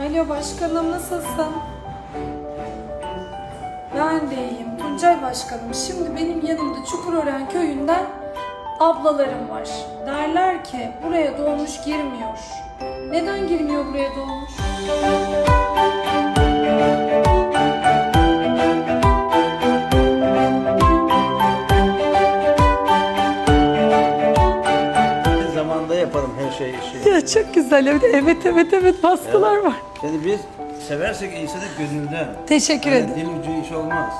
Alo başkanım nasılsın? Ben de iyiyim. Tuncay başkanım. Şimdi benim yanımda Çukurören köyünden ablalarım var. Derler ki buraya dolmuş girmiyor. Neden girmiyor buraya dolmuş? Yaparım her. Şey. Ya çok güzel. Evet evet evet, evet baskılar var. Yani biz seversek insanı gönülden. Teşekkür Yani ederim. dil ucu iş olmaz.